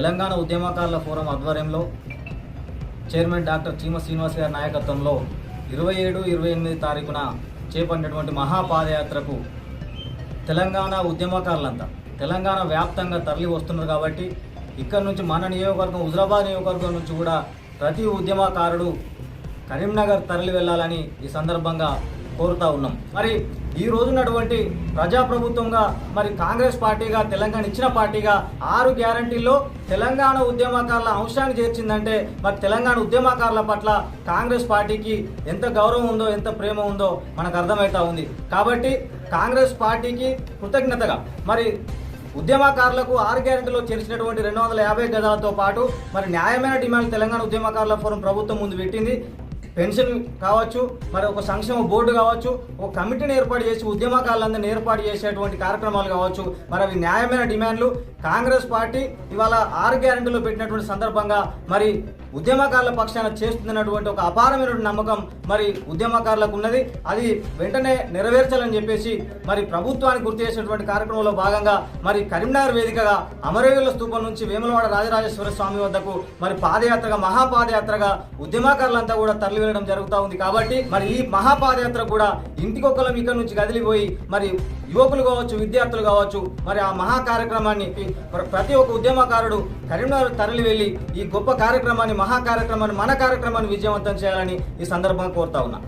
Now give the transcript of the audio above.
తెలంగాణ ఉద్యమకారుల ఫోరం ఆధ్వర్యంలో chairman doctor చీమ శ్రీనివాస్ గారి నాయకత్వంలో ఇరవై ఏడు ఇరవై ఎనిమిది తారీఖున చేపట్టినటువంటి మహాపాదయాత్రకు తెలంగాణ ఉద్యమకారులంతా తెలంగాణ వ్యాప్తంగా తరలి వస్తున్నారు కాబట్టి ఇక్కడ నుంచి మన నియోజకవర్గం హుజరాబాద్ నియోజకవర్గం నుంచి కూడా ప్రతి ఉద్యమకారుడు కరీంనగర్ తరలి వెళ్ళాలని ఈ సందర్భంగా కోరుతా ఉన్నాం. మరి ఈ రోజున్నటువంటి ప్రజాప్రభుత్వంగా మరి కాంగ్రెస్ పార్టీగా తెలంగాణ ఇచ్చిన పార్టీగా ఆరు గ్యారంటీల్లో తెలంగాణ ఉద్యమకారుల అంశాన్ని చేర్చిందంటే మరి తెలంగాణ ఉద్యమకారుల పట్ల కాంగ్రెస్ పార్టీకి ఎంత గౌరవం ఉందో ఎంత ప్రేమ ఉందో మనకు అర్థమవుతా ఉంది. కాబట్టి కాంగ్రెస్ పార్టీకి కృతజ్ఞతగా మరి ఉద్యమకారులకు ఆరు గ్యారెంటీలో చేర్చినటువంటి రెండు వందల యాభై గదాలతో పాటు మరి న్యాయమైన డిమాండ్ తెలంగాణ ఉద్యమకారుల ఫోరం ప్రభుత్వం ముందు పెట్టింది. పెన్షన్ కావచ్చు మరి ఒక సంక్షేమ బోర్డు కావచ్చు ఒక కమిటీని ఏర్పాటు చేసి ఉద్యమకారులందరినీ ఏర్పాటు చేసేటువంటి కార్యక్రమాలు కావచ్చు. మరి అవి న్యాయమైన డిమాండ్లు. కాంగ్రెస్ పార్టీ ఇవాళ ఆరు గ్యారంటీలో పెట్టినటువంటి సందర్భంగా మరి ఉద్యమకారుల పక్షాన చేస్తున్నటువంటి ఒక అపారమైనటువంటి నమ్మకం మరి ఉద్యమకారులకు ఉన్నది. అది వెంటనే నెరవేర్చాలని చెప్పేసి మరి ప్రభుత్వానికి గుర్తు చేసినటువంటి కార్యక్రమంలో భాగంగా మరి కరీంనగర్ వేదికగా అమరవీరుల స్తూపం నుంచి వేములవాడ రాజరాజేశ్వర స్వామి వద్దకు మరి పాదయాత్రగా మహాపాదయాత్రగా ఉద్యమకారులంతా కూడా తరలి వెళ్ళడం జరుగుతూ ఉంది. కాబట్టి మరి ఈ మహాపాదయాత్ర కూడా ఇంటికొక్కలం ఇక్కడ నుంచి కదిలిపోయి మరి యువకులు కావచ్చు విద్యార్థులు కావచ్చు మరి ఆ మహా కార్యక్రమాన్ని ప్రతి ఒక్క ఉద్యమకారుడు కరీంనగర్ తరలి వెళ్ళి ఈ గొప్ప కార్యక్రమాన్ని మహా కార్యక్రమాన్ని మన కార్యక్రమాన్ని విజయవంతం చేయాలని ఈ సందర్భంగా కోరుతా ఉన్నా.